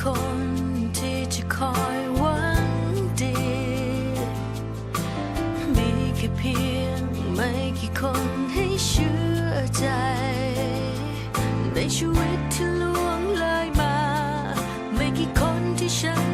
คนที่จะคอยหวังดี มีแค่เพียงไม่กี่คนให้เชื่อใจ ในชีวิตที่ลวงเลยมา ไม่กี่คนที่ฉัน